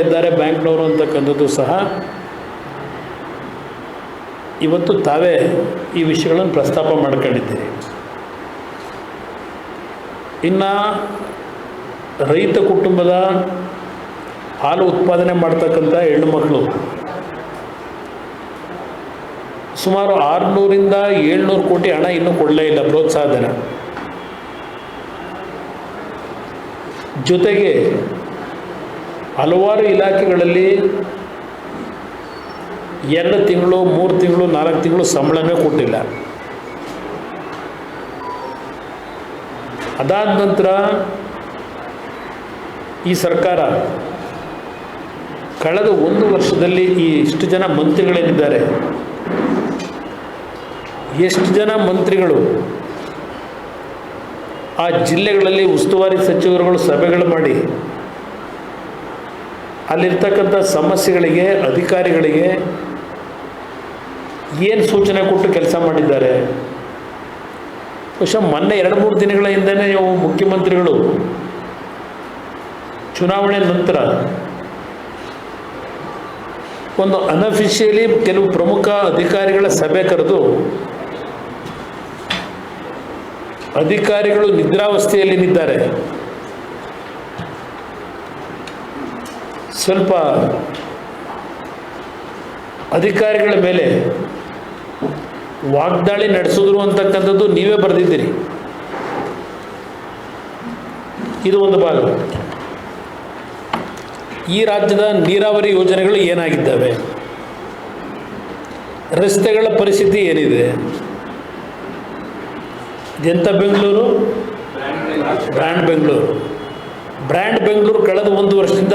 ಇದ್ದಾರೆ, ಬ್ಯಾಂಕ್ನವರು ಅಂತಕ್ಕಂಥದ್ದು ಸಹ ಇವತ್ತು ತಾವೇ ಈ ವಿಷಯಗಳನ್ನು ಪ್ರಸ್ತಾಪ ಮಾಡ್ಕೊಂಡಿದ್ದೀರಿ. ಇನ್ನು ರೈತ ಕುಟುಂಬದ ಹಾಲು ಉತ್ಪಾದನೆ ಮಾಡ್ತಕ್ಕಂಥ ಹೆಣ್ಣು ಮಕ್ಕಳು ಸುಮಾರು ಆರುನೂರಿಂದ ಏಳ್ನೂರು ಕೋಟಿ ಹಣ ಇನ್ನೂ ಕೊಡಲೇ ಇಲ್ಲ ಪ್ರೋತ್ಸಾಹಧನ. ಜೊತೆಗೆ ಹಲವಾರು ಇಲಾಖೆಗಳಲ್ಲಿ ಎರಡು ತಿಂಗಳು, ಮೂರು ತಿಂಗಳು, ನಾಲ್ಕು ತಿಂಗಳು ಸಂಬಳವೇ ಕೊಟ್ಟಿಲ್ಲ. ಅದಾದ ನಂತರ ಈ ಸರ್ಕಾರ ಕಳೆದ ಒಂದು ವರ್ಷದಲ್ಲಿ ಈ ಇಷ್ಟು ಜನ ಮಂತ್ರಿಗಳೇನಿದ್ದಾರೆ, ಎಷ್ಟು ಜನ ಮಂತ್ರಿಗಳು ಆ ಜಿಲ್ಲೆಗಳಲ್ಲಿ ಉಸ್ತುವಾರಿ ಸಚಿವರುಗಳು ಸಭೆಗಳು ಮಾಡಿ ಅಲ್ಲಿರ್ತಕ್ಕಂಥ ಸಮಸ್ಯೆಗಳಿಗೆ, ಅಧಿಕಾರಿಗಳಿಗೆ ಏನು ಸೂಚನೆ ಕೊಟ್ಟು ಕೆಲಸ ಮಾಡಿದ್ದಾರೆ? ಬಹುಶಃ ಮೊನ್ನೆ ಎರಡು ಮೂರು ದಿನಗಳ ಹಿಂದೆನೇ ನೀವು ಮುಖ್ಯಮಂತ್ರಿಗಳು ಚುನಾವಣೆ ನಂತರ ಒಂದು ಅನಫಿಷಿಯಲಿ ಕೆಲವು ಪ್ರಮುಖ ಅಧಿಕಾರಿಗಳ ಸಭೆ ಕರೆದು ಅಧಿಕಾರಿಗಳು ನಿದ್ರಾವಸ್ಥೆಯಲ್ಲಿದ್ದಾರೆ ಸ್ವಲ್ಪ ಅಧಿಕಾರಿಗಳ ಮೇಲೆ ವಾಗ್ದಾಳಿ ನಡೆಸಿದ್ರು ಅಂತಕ್ಕಂಥದ್ದು ನೀವೇ ಬರೆದಿದ್ದೀರಿ. ಇದು ಒಂದು ಭಾಗ. ಈ ರಾಜ್ಯದ ನೀರಾವರಿ ಯೋಜನೆಗಳು ಏನಾಗಿದ್ದಾವೆ? ರಸ್ತೆಗಳ ಪರಿಸ್ಥಿತಿ ಏನಿದೆ? ಎಂಥ ಬೆಂಗಳೂರು? ಬ್ರ್ಯಾಂಡ್ ಬೆಂಗಳೂರು. ಬ್ರ್ಯಾಂಡ್ ಬೆಂಗಳೂರು ಕಳೆದ ಒಂದು ವರ್ಷದಿಂದ